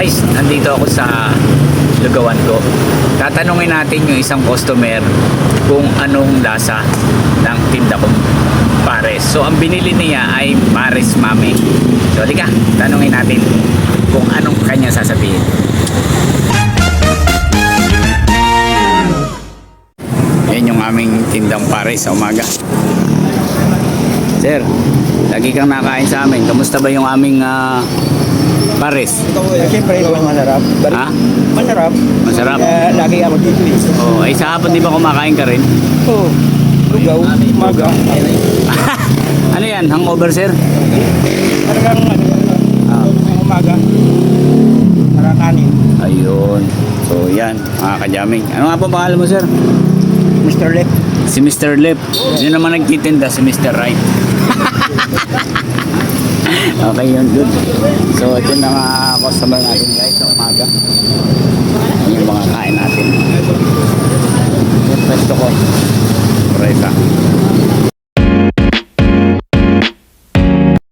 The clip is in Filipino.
Guys, nandito ako sa lugawan ko. Tatanungin natin yung isang customer kung anong lasa ng tinda kong pares. So, ang binili niya ay pares mami. So, halika, tanungin natin kung anong kanya sasabihin. Yan yung aming tindang pares sa umaga. Sir, lagi kang nakain sa amin. Kamusta ba yung aming ah, pares? Siyempre, ito masarap. Bal- Ha? Masarap. Masarap. Kaya lagi ako dito eh. Oh, ay sa hapon di ba kumakain ka rin? Oo. Lugaw, umaga. ano yan? Hangover, sir? Talagang ano, Ah, umaga. Para kanin. ayun. So, yan. Mga kajaming. Ano nga po pangalan mo, sir? Mr. Lep. Si Mr. Lip. Yun naman nagtitinda, si Mr. Right. okay, yun. Good. So, ito na mga customer natin, guys, sa umaga. Yan yung mga kain natin. Yung pwesto ko. Presa.